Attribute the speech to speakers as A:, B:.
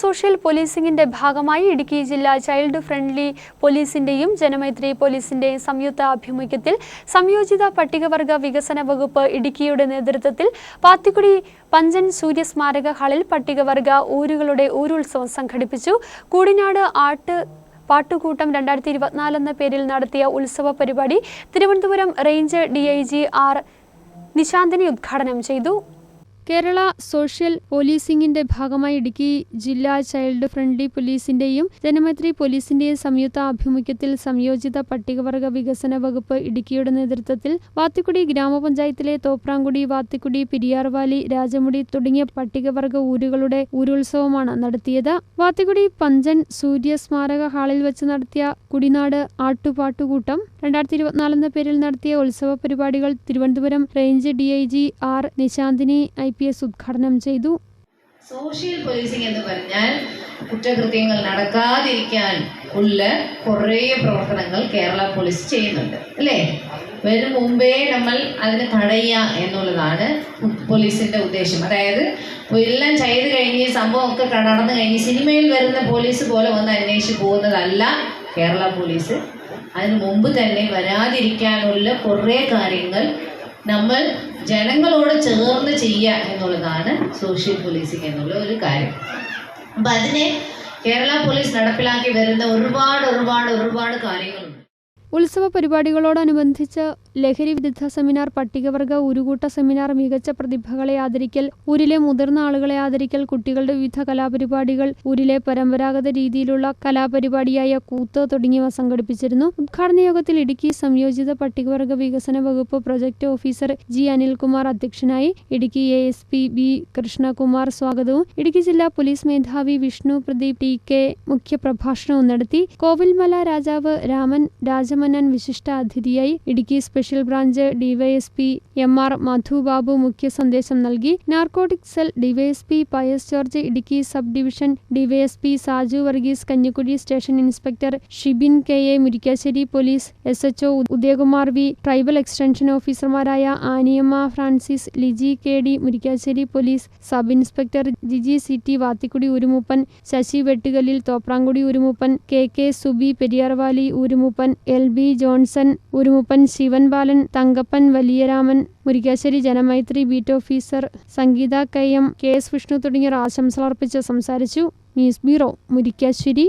A: Social പോലീസിംഗിന്റെ ഭാഗമായി ഇടുക്കി ജില്ലാ child friendly പോലീസിന്റെയും ജനമൈത്രി പോലീസിന്റെയും സംയുക്ത ആഭിമുഖ്യത്തിൽ സംയോജിത പട്ടികവർഗ വികസന വകുപ്പ് ഇടുക്കിയുടെ നേതൃത്വത്തിൽ പാത്തിക്കുടി പഞ്ചൻ സൂര്യ സ്മാരക ഹാളിൽ പട്ടികവർഗ ഊരുകളുടെ ഊരുത്സവം സംഘടിപ്പിച്ചു. കൂടിനാട് ആട്ട് പാട്ടുകൂട്ടം രണ്ടായിരത്തി ഇരുപത്തിനാല് എന്ന പേരിൽ നടത്തിയ ഉത്സവ പരിപാടി Thiruvananthapuram range D I G R Nishanthini ഉദ്ഘാടനം ചെയ്തു. കേരള സോഷ്യൽ പോലീസിംഗിന്റെ ഭാഗമായി ഇടുക്കി ജില്ലാ ചൈൽഡ് ഫ്രണ്ട്ലി പോലീസിന്റെയും ജനമൈത്രി പോലീസിന്റെയും സംയുക്ത ആഭിമുഖ്യത്തിൽ സംയോജിത പട്ടികവർഗ വികസന വകുപ്പ് ഇടുക്കിയുടെ നേതൃത്വത്തിൽ വാത്തിക്കുടി ഗ്രാമപഞ്ചായത്തിലെ തോപ്രാങ്കുടി വാത്തിക്കുടി പെരിയാർവാലി രാജമുടി തുടങ്ങിയ പട്ടികവർഗ ഊരുകളുടെ ഊരുത്സവമാണ് നടത്തിയത്. വാത്തിക്കുടി പഞ്ചൻ സൂര്യ സ്മാരക ഹാളിൽ വെച്ച് നടത്തിയ കുടിനാട് ആട്ടുപാട്ടുകൂട്ടം രണ്ടായിരത്തി ഇരുപത്തിനാല് എന്ന പേരിൽ നടത്തിയ ഉത്സവ പരിപാടികൾ Thiruvananthapuram range D R Nishanthini I P S ഉദ്ഘാടനം ചെയ്തു.
B: സോഷ്യൽ പോലീസിംഗ് എന്ന് പറഞ്ഞാൽ കുറ്റകൃത്യങ്ങൾ നടക്കാതിരിക്കാൻ ഉള്ള കുറേ പ്രവർത്തനങ്ങൾ കേരള പോലീസ് ചെയ്യുന്നുണ്ട് അല്ലേ? വരും മുമ്പേ നമ്മൾ അതിനെ തടയുക എന്നുള്ളതാണ് പോലീസിന്റെ ഉദ്ദേശം. അതായത് എല്ലാം ചെയ്ത് കഴിഞ്ഞ് സംഭവമൊക്കെ നടന്നു കഴിഞ്ഞ് സിനിമയിൽ വരുന്ന പോലീസ് പോലെ വന്ന് അന്വേഷിച്ച് പോകുന്നതല്ല കേരള പോലീസ്. അതിന് മുമ്പ് തന്നെ വരാതിരിക്കാനുള്ള കുറേ കാര്യങ്ങൾ നമ്മൾ ജനങ്ങളോട് ചേർന്ന് ചെയ്യുക എന്നുള്ളതാണ് സോഷ്യൽ പോലീസിങ് എന്നുള്ള ഒരു കാര്യം. അപ്പം അതിനെ കേരള പോലീസ് നടപ്പിലാക്കി വരുന്ന ഒരുപാട് ഒരുപാട് ഒരുപാട് കാര്യങ്ങളുണ്ട്.
A: ഉത്സവ പരിപാടികളോടനുബന്ധിച്ച് ലഹരി വിരുദ്ധ സെമിനാർ പട്ടികവർഗ ഉരുകൂട്ട സെമിനാർ മികച്ച പ്രതിഭകളെ ആദരിക്കൽ ഊരിലെ മുതിർന്ന ആളുകളെ ആദരിക്കൽ കുട്ടികളുടെ വിവിധ കലാപരിപാടികൾ ഊരിലെ പരമ്പരാഗത രീതിയിലുള്ള കലാപരിപാടിയായ കൂത്ത് തുടങ്ങിയവ സംഘടിപ്പിച്ചിരുന്നു. ഉദ്ഘാടന യോഗത്തിൽ ഇടുക്കി സംയോജിത പട്ടികവർഗ വികസന വകുപ്പ് പ്രൊജക്ട് ഓഫീസർ ജി അനിൽകുമാർ അധ്യക്ഷനായി Idukki A S P B Krishnakumar സ്വാഗതവും. ഇടുക്കി ജില്ലാ പോലീസ് മേധാവി വിഷ്ണു പ്രദീപ് ടി കെ മുഖ്യപ്രഭാഷണവും നടത്തി. കോവിൽമല രാജാവ് രാമൻ രാജമന്നൻ വിശിഷ്ട അതിഥിയായി Idukki special branch DYSP M R Madhubabu മുഖ്യ സന്ദേശം നൽകി. Narcotic cell DYSP Pius George Idukki sub division DYSP Saju Varghese Kanjikuzhi station inspector Shibin K A Murikkassery police S H O Udayakumar V tribal extension ഓഫീസർമാരായ Aniyamma Francis Liji K D Murikkassery police sub inspector Jiji C T Vathikudy ഉരുമുപ്പൻ Sasi Vettukallil Thopramkudy ഉരുമുപ്പൻ K K Subi Periyarvalley ഉരുമുപ്പൻ L B Johnson ഉരുമുപ്പൻ Sivan Balan Thankappan Valiyaraman Murikkassery Janamaithri beat officer Sangeetha K M K S Vishnu തുടങ്ങിയവർ ആശംസകൾ അർപ്പിച്ച് സംസാരിച്ചു. News bureau Murikkassery.